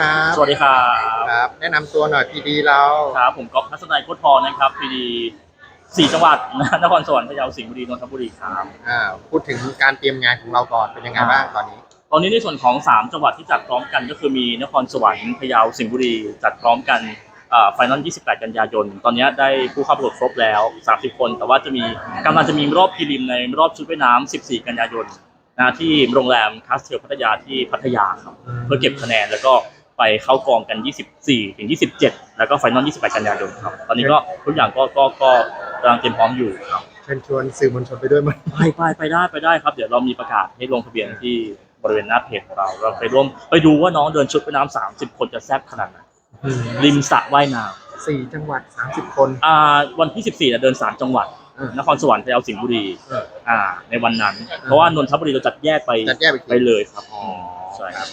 ครับ สวัสดีครับครับ แนะนำตัวหน่อยพีดีเราครับผมก๊อฟทัศนัยโคตรทองนะครับพีดีสี่จังหวัดนครสวรรค์พะเยาสิงห์บุรีนนทบุรีครับ อ่าพูดถึงการเตรียมงานของเราก่อนเป็นยังไงบ้างตอนนี้ ตอนนี้ในส่วนของ 3 จังหวัดที่จัดพร้อมกันก็คือมีนครสวรรค์พะเยาสิงห์บุรีจัดพร้อมกันไฟนอล28 กันยายน ตอนนี้ได้ผู้เข้าประกวดครบแล้ว 30 คน แต่ว่าจะมีกำลังจะมีรอบพรีลิมในรอบชุดว่ายน้ำ14 กันยายนนะที่โรงแรมคาสเทลพัทยาที่พัทยาครับ เพื่อเก็บคะแนนแล้วก็ ไปเข้ากองกัน 24 ถึง 27 แล้วก็ไฟนอล28 กันยายนครับ ตอนนี้ก็ทุกอย่างก็ก็ก็กำลังเตรียมพร้อมอยู่ครับเชิญชวนสื่อมวลชนไปด้วยมั้ยไปไปไปได้ไปได้ครับ เดี๋ยวเรามีประกาศให้ลงทะเบียนที่บริเวณหน้าเพจของเราเราไปร่วมไปดูว่าน้องเดินชุดว่ายน้ำสามสิบคนจะแซ่บขนาดไหนริมสระว่ายน้สี่จังหวัดสามสิบคนำอ่าวันที่ 14เนี่ยเดินสามจังหวัดเออนครสวรรค์พะเยาสิงห์บุรีเอออ่า ในวันนั้น เพราะว่านนทบุรีเราจัดแยกไปจัดแยกไปทีไปเลยครับอ๋อใช่ครับ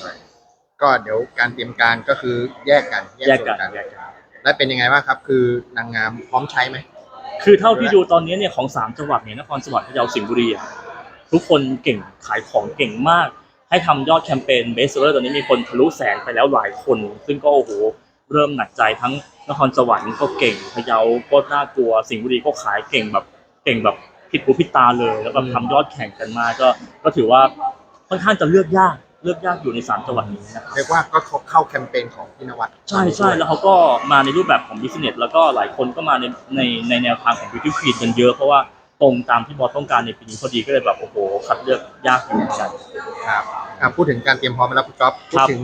ก็เดี๋ยวการเตรียมการก็คือแยกกันแยกกันส่วนแยกกัน และเป็นยังไงบ้างครับ คือนางงามพร้อมใช้ไหม คือเท่าที่ดูตอนนี้เนี่ยของสามจังหวัดเนี่ยนครสวรรค์พะเยาสิงห์บุรีอะทุกคนเก่งขายของเก่งมาก ให้ทำยอดแคมเปญเบสเซอร์ตอนนี้มีคนทะลุแสนไปแล้วหลายคน ซึ่งก็โอ้โหเริ่มหนักใจทั้งนครสวรรค์ก็เก่งพะเยาก็น่ากลัวสิงห์บุรีก็ขายเก่งแบบเก่งแบบผิดหูผิดตาเลย แล้วแบบทำยอดแข่งกันมาก็ก็ถือว่าค่อนข้างจะเลือกยากเลือกยากอยู่ในสามจังหวัดนี้นะครับเรียกว่าก็เข้าแคมเปญของพี่นวัดใช่ใช่แล้วเขาก็มาในรูปแบบของบิสเนสแล้วก็หลายคนก็มาในในในแนวทางของ beauty queen กันเยอะเพราะว่าตรงตามที่บอสต้องการในปีนี้พอดีก็เลยแบบโอ้โหคัดเลือกยากอยู่เหมือนกัน ครับอะพูดถึงการเตรียมพร้อมไปแล้วคุณจ๊อบพูดครับถึง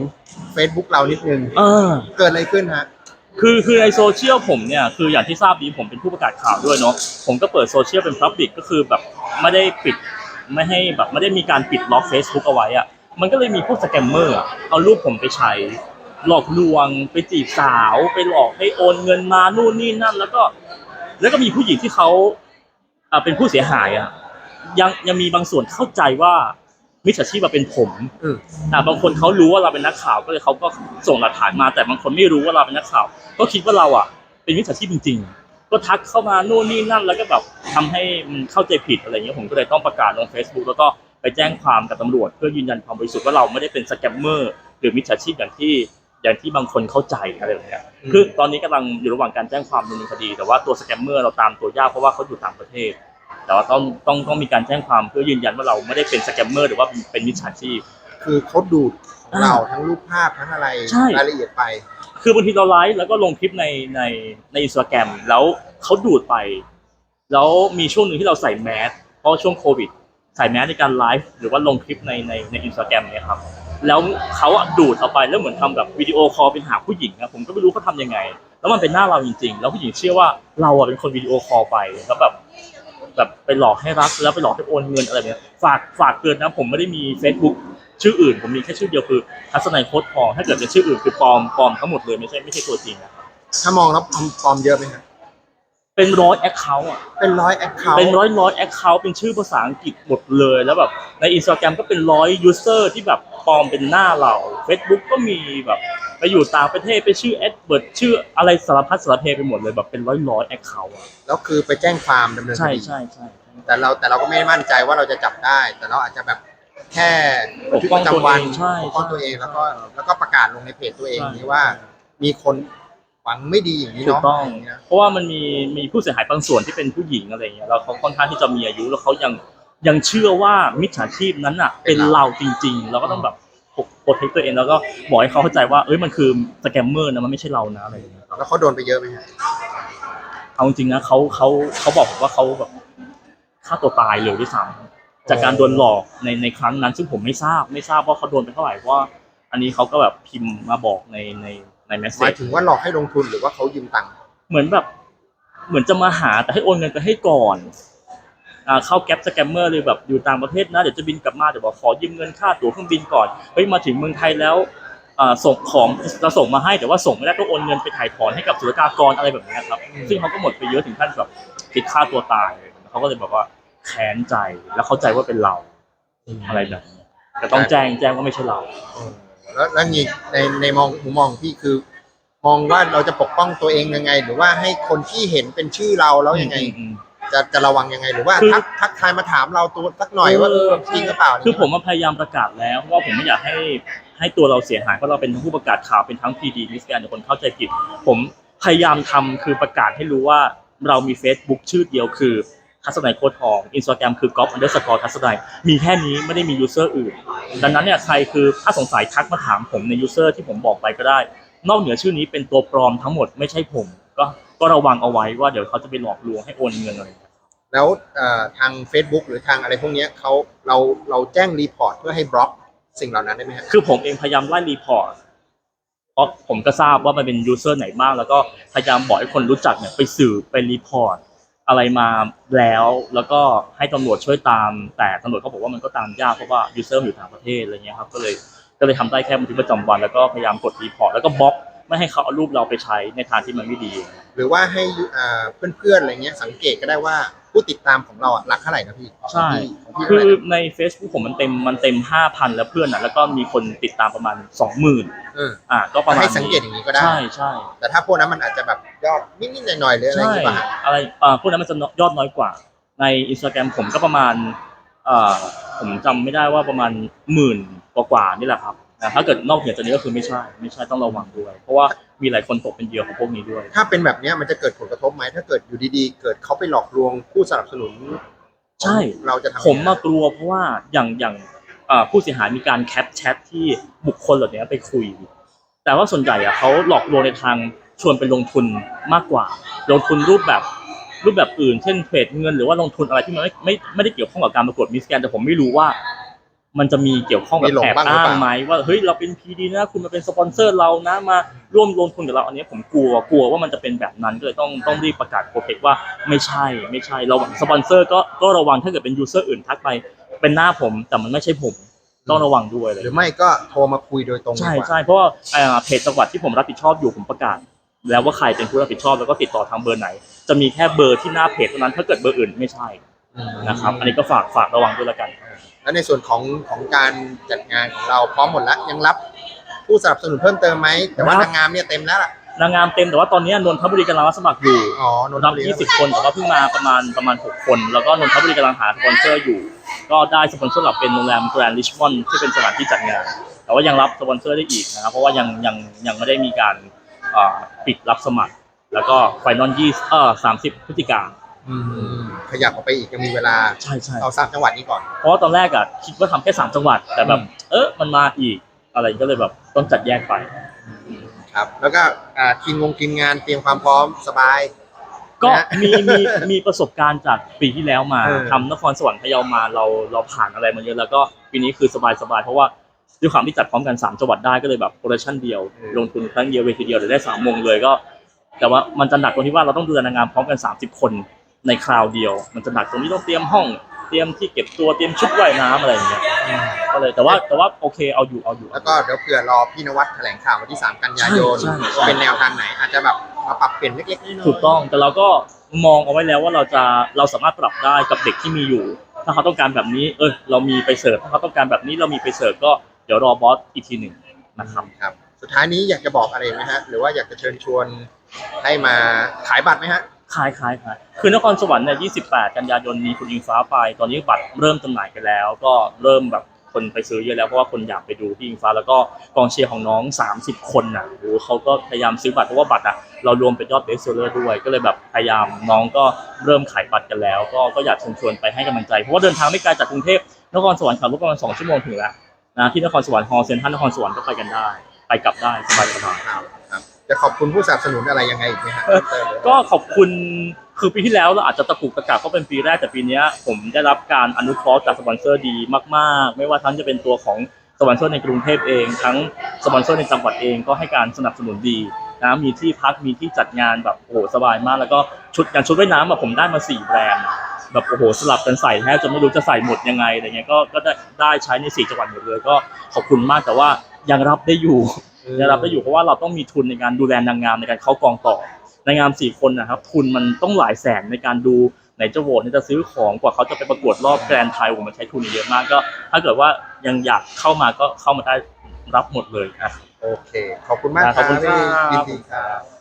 Facebook เรานิดนึงเออ เกิดอะไรขึ้นฮะ คือคือในโซเชียลผมเนี่ยคืออย่างที่ทราบดีผมเป็นผู้ประกาศข่าวด้วยเนาะผมก็เปิดโซเชียลเป็น Public ก็คือแบบไม่ได้ปิดไม่ให้แบบไม่ได้มีการปิดล็อก Facebook เอาไว้อะ มันก็เลยมีพวกสแกมเมอร์อะเอารูปผมไปใช้ หลอกลวงไปจีบสาวไปหลอกให้โอนเงินมานู่นนี่นั่น แล้วก็ แล้วก็มีผู้หญิงที่เขาอ่าเป็นผู้เสียหายอะยังยังมีบางส่วนเข้าใจว่ามิจฉาชีพมาเป็นผมอืมอ่าบางคนเขารู้ว่าเราเป็นนักข่าวก็เลยเขาก็ส่งหลักฐานมา แต่บางคนไม่รู้ว่าเราเป็นนักข่าว ก็คิดว่าเราอะ เป็นมิจฉาชีพจริง ๆ ก็ทักเข้ามานู่นนี่นั่น แล้วก็แบบทำให้มันเข้าใจผิดอะไรเงี้ยผมก็เลยต้องประกาศลง Facebook แล้วก็ ไปแจ้งความกับตำรวจ เพื่อยืนยันความบริสุทธิ์ว่าเราไม่ได้เป็นสแกมเมอร์หรือมิจฉาชีพอย่างที่อย่างที่บางคนเข้าใจอะไรแบบเนี้ยอืมคือตอนนี้กำลังอยู่ระหว่างการแจ้งความดำเนินคดี แต่ว่าตัวสแกมเมอร์เราตามตัวยากเพราะว่าเขาอยู่ต่างประเทศ แต่ว่าต้องต้องต้องมีการแจ้งความเพื่อยืนยันว่าเราไม่ได้เป็นสแกมเมอร์หรือว่าเป็นมิจฉาชีพ คือเขาดูดของเราทั้งรูปภาพทั้งอะไรใช่รายละเอียดไป คือบางทีเราไลฟ์แล้วก็ลงคลิปในในในอินสตาแกรมแล้วเขาดูดไป แล้วมีช่วงหนึ่งที่เราใส่แมสเพราะช่วงโควิด ใส่แมสในการไลฟ์หรือว่าลงคลิปในในในอินสตาแกรมเนี่ยครับแล้วเขาอะดูดเอาไปแล้วเหมือนทำแบบวิดีโอคอลเป็นหาผู้หญิงอะผมก็ไม่รู้เขาทำยังไง แล้วมันเป็นหน้าเราจริง ๆ แล้วผู้หญิงเชื่อว่าเราอะเป็นคนวิดีโอคอลไปแล้วแบบแบบไปหลอกให้รักแล้วไปหลอกให้โอนเงินอะไรแบบนี้ฝากฝากเตือนนะผมไม่ได้มี Facebook ชื่ออื่น ผมมีแค่ชื่อเดียวคือทัศนัยโคตรทองถ้าเกิดเป็นชื่ออื่นคือปลอมปลอมทั้งหมดเลยไม่ใช่ไม่ใช่ตัวจริงนะครับถ้ามองแล้วปลอมปลอมเยอะไหมฮะ เป็นร้อยแอคเคาท์อะ เป็นร้อยแอคเคาท์เป็นร้อยร้อยแอคเคาท์เป็นชื่อภาษาอังกฤษหมดเลยแล้วแบบในอินสตาแกรมก็เป็นร้อยยูเซอร์ที่แบบปลอมเป็นหน้าเรา Facebook ก็มีแบบไปอยู่ต่างประเทศไปชื่อแอดเบิร์ดชื่ออะไรสารพัดสารเพไปหมดเลยแบบเป็นร้อยร้อยแอคเคาท์อะแล้วคือไปแจ้งความดำเนินคใช่ดีใช่ใช่แต่เราแต่เราก็ไม่มั่นใจว่าเราจะจับได้ แต่เราอาจจะแบบแค่บันทึกประจำวันใช่ปกป้องตัวเองแล้วก็แล้วก็ประกาศลงในเพจตัวเองใช่นี้ว่า มีคน หวังไม่ดีอย่างนี้ถูกเนาะต้อง ย่างนี้นะเพราะว่ามันมีมีผู้เสียหายบางส่วนที่เป็นผู้หญิงอะไรเงี้ยแล้วเขาค่อนข้างที่จะมีอายุแล้วเขายังยังเชื่อว่ามิจฉาชีพนั้นอะ เป็นเราจริง ๆ เราก็ต้องแบบปกปกป้องตัวเองแล้วก็บอกให้เขาเข้าใจว่าเอ้ยมันคือสแกมเมอร์นะมันไม่ใช่เรานะอะไรอย่างเงี้ยแล้วเขาโดนไปเยอะไหมฮะเอาจริงๆนะเขาเขาเขาบอกว่าเขาแบบฆ่าตัวตายเลยด้วยซ้ำจากการโดนหลอกในในครั้งนั้น ซึ่งผมไม่ทราบไม่ทราบว่าเขาโดนไปเท่าไหร่เพราะว่าอันนี้เขาก็แบบพิมพ์มาบอกในใน ในแมสเซหมายจถึงว่าหลอกให้ลงทุนหรือว่าเขายืมตังค์เหมือนแบบ เหมือนจะมาหาแต่ให้โอนเงินไปให้ก่อนอ่าเข้าแก๊ปสแกมเมอร์เลยแบบอยู่ต่างประเทศนะเดี๋ยวจะบินกลับมาเดี๋ยวบอกขอยืมเงินค่าตั๋วเครื่องบินก่อนเฮ้ยมาถึงเมืองไทยแล้วอ่าส่งของจะส่งมาให้แต่ว่าส่งไม่ได้ต้องโอนเงินไปถ่ายถอนให้กับศุลกากรอะไรแบบเนี้ยครับ ซึ่งเขาก็หมดไปเยอะถึงขั้นแบบคิดฆ่าตัวตายเขาก็เลยบอกว่าแค้นใจแล้วเข้าใจว่าเป็นเราอะไรแบบนี้แต่ต้องแจ้งแจ้งว่าไม่ใช่เราเออ แล้วแล้วนี่ในในมองมุมมองของพี่คือ มองว่าเราจะปกป้องตัวเองยังไง หรือว่าให้คนที่เห็นเป็นชื่อเราแล้วยังไง อืม จะจะระวังยังไงหรือว่าคือ ทักทักทายมาถามเราตัวสักหน่อยว่าเออจริงหรือเปล่าคือผมมาพยายามประกาศแล้วเพราะว่าผมไม่อยากให้ใหให้ตัวเราเสียหายเพราะเราเป็นทั้งผู้ประกาศข่าวเป็นทั้ง PD มิสแกนคนเข้าใจผิด ผมพยายามทำคือประกาศให้รู้ว่าเรามี Facebook ชื่อเดียวคือ ทัศนัยโคตรทองอินสตาแกรมคือ g o p underscore ทัศนัยมีแค่นี้ไม่ได้มียูเซอร์อื่น ดังนั้นเนี่ยใครคือถ้าสงสัยทักมาถามผมในยูเซอร์ที่ผมบอกไปก็ได้ นอกเหนือชื่อนี้เป็นตัวปลอมทั้งหมดไม่ใช่ผม ก็ก็ระวังเอาไว้ว่าเดี๋ยวเขาจะไปหลอกลวงให้โอนเงินอะไรแล้วเอ่อทาง Facebook หรือทางอะไรพวกเนี้ยเขาเราเราแจ้งรีพอร์ตเพื่อให้บล็อกสิ่งเหล่านั้นได้ไหมฮะคือผมเองพยายามไล่รีพอร์ตเพราะผมก็ทราบว่ามันเป็นยูเซอร์ไหนบ้างแล้วก็พยายามบอกให้คนรู้จักเนี่ยไปสื่อไปรีพอร์ต อะไรมาแล้ว แล้วก็ให้ตำรวจช่วยตาม แต่ตำรวจเขาบอกว่ามันก็ตามยากเพราะว่ายูเซอร์อยู่ต่างประเทศอะไรเงี้ยครับก็เลยก็เลยทำได้แค่บันทึกประจำวันแล้วก็พยายามกดรีพอร์ตแล้วก็บล็อกไม่ให้เขาเอารูปเราไปใช้ในทางที่มันไม่ดี หรือว่าให้อ่าเพื่อนๆอะไรเงี้ยสังเกตก็ได้ว่า ผู้ติดตามของเราอะหลักเท่าไหร่นะพี่ใช่ ของพี่คืเท่าไหอร่นะใน Facebook ผมมันเต็มมันเต็มห้าพันแล้วเพื่อนอะแล้วก็มีคนติดตามประมาณสองหมื่นเอออะก็ประมาณให้สังเกตอย่างนี้ก็ได้ ใช่ใช่แต่ถ้าพวกนั้นมันอาจจะแบบยอดนิดๆหน่อยๆหรืออะไรอใช่ย่างงี้ป่ะฮะอะไรอ่าพวกนั้นมันจะยอดน้อยกว่า ในอินสตาแกรมผมก็ประมาณเอ่อผมจำไม่ได้ว่าประมาณหมื่นกว่าๆนี่แหละครับ แต่ถ้าเกิดนอกเหนือจากนี้ก็คือไม่ใช่ไม่ใช่ต้องระวังด้วย เพราะว่ามีหลายคนตกเป็นเหยื่อของพวกนี้ด้วย ถ้าเป็นแบบเนี้ยมันจะเกิดผลกระทบไหมถ้าเกิดอยู่ดีๆ เกิดเขาไปหลอกลวงผู้สนับสนุนใช่ เราจะทำยังไงผมมากลัวเพราะว่าอย่างอย่างเอ่อผู้เสียหายมีการแคปแชทที่บุคคลเหล่านี้ไปคุย แต่ว่าส่วนใหญ่อะเขาหลอกลวงในทางชวนไปลงทุนมากกว่า ลงทุนรูปแบบรูปแบบอื่น เช่นเทรดเงินหรือว่าลงทุนอะไรที่มันไม่ไม่ไม่ได้เกี่ยวข้องกับการประกวดมิสแกนแต่ผมไม่รู้ว่า มันจะมีเกี่ยวข้องแบบแอบอ้างไหมว่าเฮ้ยเราเป็นพีดีนะคุณมาเป็นสปอนเซอร์เรานะมาร่วมลงทุนกับเราอันนี้ผมกลัวกลัวว่ามันจะเป็นแบบนั้นก็เลยต้องต้องรีบประกาศโปรเทคว่าไม่ใช่ไม่ใช่เราสปอนเซอร์ก็ก็ระวังถ้าเกิดเป็นยูเซอร์อื่นทักไปเป็นหน้าผมแต่มันไม่ใช่ผมต้องระวังด้วยเลยหรือไม่ก็โทรมาคุยโดยตรงดีใช่กว่าใช่เพราะว่าเอ่อเพจจังหวัดที่ผมรับผิดชอบอยู่ผมประกาศ แล้วว่าใครเป็นผู้รับผิดชอบแล้วก็ติดต่อทางเบอร์ไหน จะมีแค่เบอร์ที่หน้าเพจเท่านั้นถ้าเกิดเบอร์อื่นไม่ใช่อืม นะครับ อันนี้ก็ฝากฝากระวังด้วยแล้วกัน แล้วในส่วนของของการจัดงานของเราพร้อมหมดแล้วยังรับผู้สนับสนุนเพิ่มเติมไหมแต่ว่ารับ นางงามเนี่ยเต็มแล้วล่ะ นางงามเต็มแต่ว่าตอนนี้นนทบุรีกำลังรับสมัครอยู่อ๋อนนทรับบุรี20 คนแต่ว่าเพิ่งมาประมาณประมาณ 6 คน แล้วก็นนทบุรีกำลังหาสปอนเซอร์อยู่ ก็ได้สปอนเซอร์หลักเป็นโรงแรมแกรนด์ริชมอนด์ที่เป็นสถานที่จัดงาน แต่ว่ายังรับสปอนเซอร์ได้อีกนะครับเพราะว่ายังยังยังไม่ได้มีการเอ่อปิดรับสมัคร แล้วก็ไฟนอลยี่เออสามสิบพฤศจิกา อืมขยับออกไปอีกยังมีเวลาใช่ใช่เอาสามจังหวัดนี้ก่อน เพราะว่าตอนแรกอะคิดว่าทำแค่สามจังหวัดแต่แบบ เออมันมาอีกอะไรก็เลยแบบต้องจัดแยกไปครับ แล้วก็อ่าทีมงงทีมงานเตรียมความพร้อมสบาย ก็นะมีมีมีประสบการณ์จากปีที่แล้วมาเออ ทำนครสวรรค์พะเยามาเราเราผ่านอะไรมาเยอะแล้วก็ปีนี้คือสบายสบายเพราะว่าด้วยความที่จัดพร้อมกันสามจังหวัดได้ก็เลยแบบโปรดักชั่นเดียว ลงทุนครั้งเดียวเวทีเดียวเดี๋ยวได้สามวงเลยก็ แต่ว่ามันจะหนักตรงที่ว่าเราต้องดูแลนางงามพร้อมกัน 30 คน ในคราวเดียว มันจะหนักตรงนี้ต้องเตรียมห้อง เตรียมที่เก็บตัวเตรียมชุดว่ายน้ำอะไรอย่างเงี้ยก็เลยแต่ว่าแต่ว่าโอเคเอาอยู่เอาอยู่ แล้วก็เดี๋ยวเผื่อรอพี่นวัดแถลงข่าววันที่ 3 กันยายน ใช่ใช่ว่าเป็นแนวทางไหน อาจจะแบบมาปรับเปลี่ยนเล็กๆน้อยๆถูกต้องแต่เราก็มองเอาไว้แล้วว่าเราจะเราสามารถปรับได้กับเด็กที่มีอยู่ ถ้าเขาต้องการแบบนี้ เออเรามีไปเสิร์ฟถ้าเขาต้องการแบบนี้เรามีไปเสิร์ฟก็เดี๋ยวรอบอสอีกทีหนึ่งนะครับครับ สุดท้ายนี้อยากจะบอกอะไรไหมฮะ หรือว่าอยากจะเชิญชวนให้มาขายบัตรไหมฮะ ขายขายขายคือนครสวรรค์เนี่ย28 กันยายนมีคุณยิงฟ้าไป ตอนนี้บัตรเริ่มจำหน่ายกันแล้ว ก็เริ่มแบบคนไปซื้อเยอะแล้วเพราะว่าคนอยากไปดูพี่ยิงฟ้าแล้วก็กองเชียร์ของน้อง 30 คนน่ะโอ้โหเขาก็พยายามซื้อบัตรเพราะว่าบัตรอะเรารวมเป็นยอดเบสเซอร์ด้วย ก็เลยแบบพยายามน้องก็เริ่มขายบัตรกันแล้ว ก็ก็อยากเชิญชวนไปให้กำลังใจเพราะว่าเดินทางไม่ไกลจากกรุงเทพนครสวรรค์ขับรถประมาณ2ชั่วโมงถึงแล้วนะที่นครสวรรค์ฮอลเซ็นทรัลนครสวรรค์ก็ไปกันได้ ไปกลับได้สบายส จะขอบคุณผู้สนับสนุนอะไรยังไงอีกไหมฮะเพิ่มเติมเลยก็ขอบคุณคือปีที่แล้วเราอาจจะตะกุกตะกักเพราะเป็นปีแรกแต่ปีนี้ผมได้รับการอนุเคราะห์จากสปอนเซอร์ดีมากๆ ไม่ว่าทั้งจะเป็นตัวของสปอนเซอร์ในกรุงเทพเอง ทั้งสปอนเซอร์ในจังหวัดเองก็ให้การสนับสนุนดีนะมีที่พักมีที่จัดงานแบบโอ้โหสบายมาก แล้วก็ชุดอย่างชุดว่ายน้ำอะผมได้มาสี่แบรนด์แบบโอ้โหสลับกันใส่แทบจะไม่รู้จะใส่หมดยังไงอะไรเงี้ยก็ก็ได้ได้ใช้ในสี่จังหวัดหมดเลยก็ขอบคุณมากแต่ว่ายังรับได้อยู่ ยังรับได้อยู่เพราะว่าเราต้องมีทุนในการดูแลนางงามในการเข้ากองต่อนางงามสี่คนนะครับ ทุนมันต้องหลายแสนในการดูไหนจะโหวตไหนจะซื้อของกว่าเขาจะไปประกวดรอบแกรนด์ไทยผมมันใช้ทุนเยอะมากก็ ถ้าเกิดว่ายังอยากเข้ามาก็เข้ามาได้รับหมดเลยอะโอเค ขอบคุณมากคขรัอบบคุณครับ ยินดีครับ